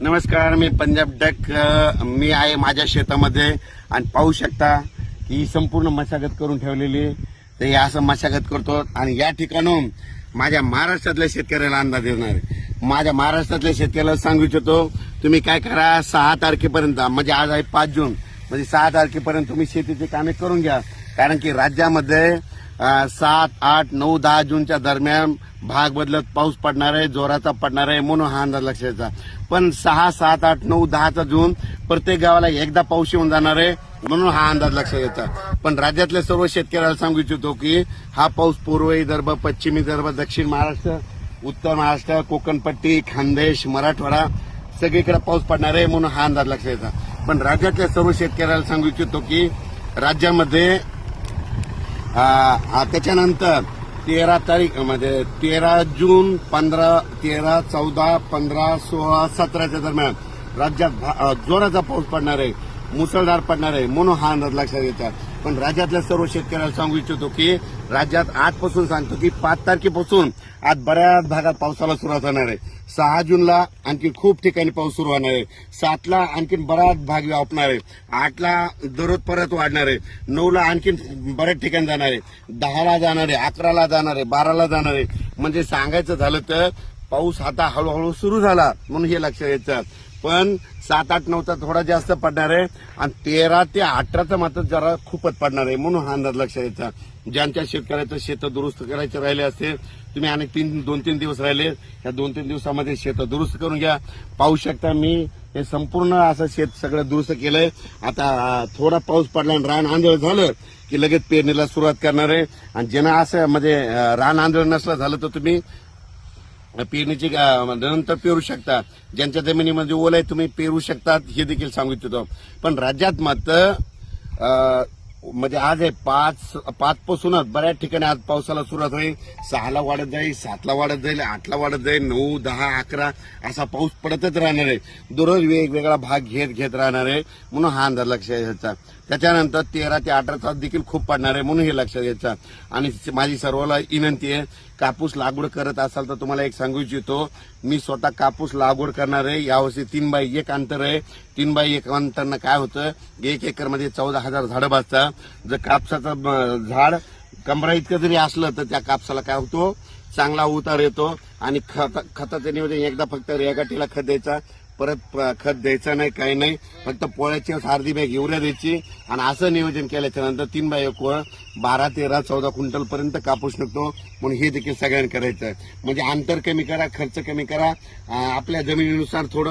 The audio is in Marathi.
नमस्कार मी पंजाब डक मी आहे माझ्या शेतामध्ये आणि पाहू शकता की ही संपूर्ण मशागत करून ठेवलेली आहे. तर हे असं मशागत करतो आणि या ठिकाणून माझ्या महाराष्ट्रातल्या शेतकऱ्याला अंदाज देणार माझ्या महाराष्ट्रातल्या शेतकऱ्याला सांगू इच्छितो तुम्ही काय करा सहा तारखेपर्यंत म्हणजे आज आहे पाच जून म्हणजे सहा तारखेपर्यंत तुम्ही शेतीची कामे करून घ्या कारण की राज्यामध्ये सात आठ नऊ दहा जूनच्या दरम्यान भाग बदलत पाऊस पडणार आहे जोराचा पडणार आहे म्हणून हा अंदाज लक्षाचा पण सहा सात आठ नऊ दहाचा जून प्रत्येक गावाला एकदा पाऊस येऊन जाणार आहे म्हणून हा अंदाज लक्षात येतात पण राज्यातल्या सर्व शेतकऱ्याला सांगू इच्छितो की हा पाऊस पूर्व विदर्भ पश्चिम विदर्भ दक्षिण महाराष्ट्र उत्तर महाराष्ट्र कोकणपट्टी खानदेश मराठवाडा सगळीकडे पाऊस पडणार आहे म्हणून हा अंदाज लक्षात येतात पण राज्यातल्या सर्व शेतकऱ्याला सांगू इच्छितो की राज्यामध्ये त्याच्यानंतर तेरा तारीख म्हणजे तेरा जून पंधरा तेरा चौदा पंधरा सोळा सतराच्या दरम्यान राज्यात भा- जोराचा पाऊस पडणार आहे मुसळधार पडणार आहे म्हणून हा अंदाज लक्षात येतात पण राज्यातल्या सर्व शेतकऱ्याला सांगू इच्छितो की राज्यात आजपासून सांगतो की पाच तारखेपासून आज बऱ्याच भागात पावसाला सुरुवात होणार आहे. सहा जूनला आणखी खूप ठिकाणी पाऊस सुरू होणार आहे. सातला आणखीन बराच भाग व्यापणार आहे. आठला दररोज परत वाढणार आहे. नऊला आणखीन बऱ्याच ठिकाणी जाणार आहे. दहाला जाणार आहे अकराला जाणार आहे बाराला जाणार आहे. म्हणजे सांगायचं झालं तर पाऊस आता हळूहळू सुरू झाला म्हणून हे लक्षात घ्यायचं पण सात आठ नऊचा थोडा जास्त पडणार आहे आणि तेरा ते अठराचा मात्र जरा खूपच पडणार आहे म्हणून हा अंदाज लक्षात यायचा ज्यांच्या शेतकऱ्याचं शेतं दुरुस्त करायचे राहिले असते तुम्ही अनेक तीन दोन तीन दिवस राहिले या दोन तीन दिवसामध्ये शेतं दुरुस्त करून घ्या. पाहू शकता मी हे संपूर्ण असं शेत सगळं दुरुस्त केलंय. आता थोडा पाऊस पडला आणि रान आंधळ झालं की लगेच पेरणीला सुरुवात करणार आहे. आणि ज्यांना असं म्हणजे रान आंधळ नसलं झालं तर तुम्ही पेरणीची म्हणजे नंतर पेरू शकता. ज्यांच्या जमिनीमध्ये ओल आहे तुम्ही पेरू शकतात हे देखील सांगू इच्छितो. पण राज्यात मात्र म्हणजे आज आहे पाच पाच पासूनच बऱ्याच ठिकाणी आज पावसाला सुरुवात होईल. सहाला वाढत जाईल सातला वाढत जाईल आठला वाढत जाईल नऊ दहा अकरा असा पाऊस पडतच राहणार आहे. दररोज वेगवेगळा भाग घेत घेत राहणार आहे. म्हणून हा अंदाज लक्षात घ्यायचा त्याच्यानंतर तेरा ते अठरा तास देखील खूप पडणार आहे म्हणून हे लक्षात घ्यायचं आणि माझी सर्वांना विनंती आहे कापूस लागवड करत असाल तर तुम्हाला एक सांगू इच्छितो मी स्वतः कापूस लागवड करणार आहे. यावर्षी तीन बाय एक अंतर आहे. तीन बाय एक अंतरनं काय होतं एक एकरमध्ये चौदा हजार झाडं भाजतात जर कापसाचं झाड कमरा इतकं जरी असलं तर त्या कापसाला काय होतो चांगला उतार येतो आणि खत खताचं नियोजन एकदा फक्त रेगाटीला खत द्यायचा. परत खत द्यायचं नाही काही नाही. फक्त पोळ्याची अर्धी बॅग युरिया द्यायची आणि असं नियोजन केल्याच्यानंतर तीन बाय एक बारा तेरा चौदा क्विंटल पर्यंत कापूस निघतो. म्हणून हे देखील सगळ्यांनी करायचं म्हणजे अंतर कमी करा खर्च कमी करा. आपल्या जमिनीनुसार थोडं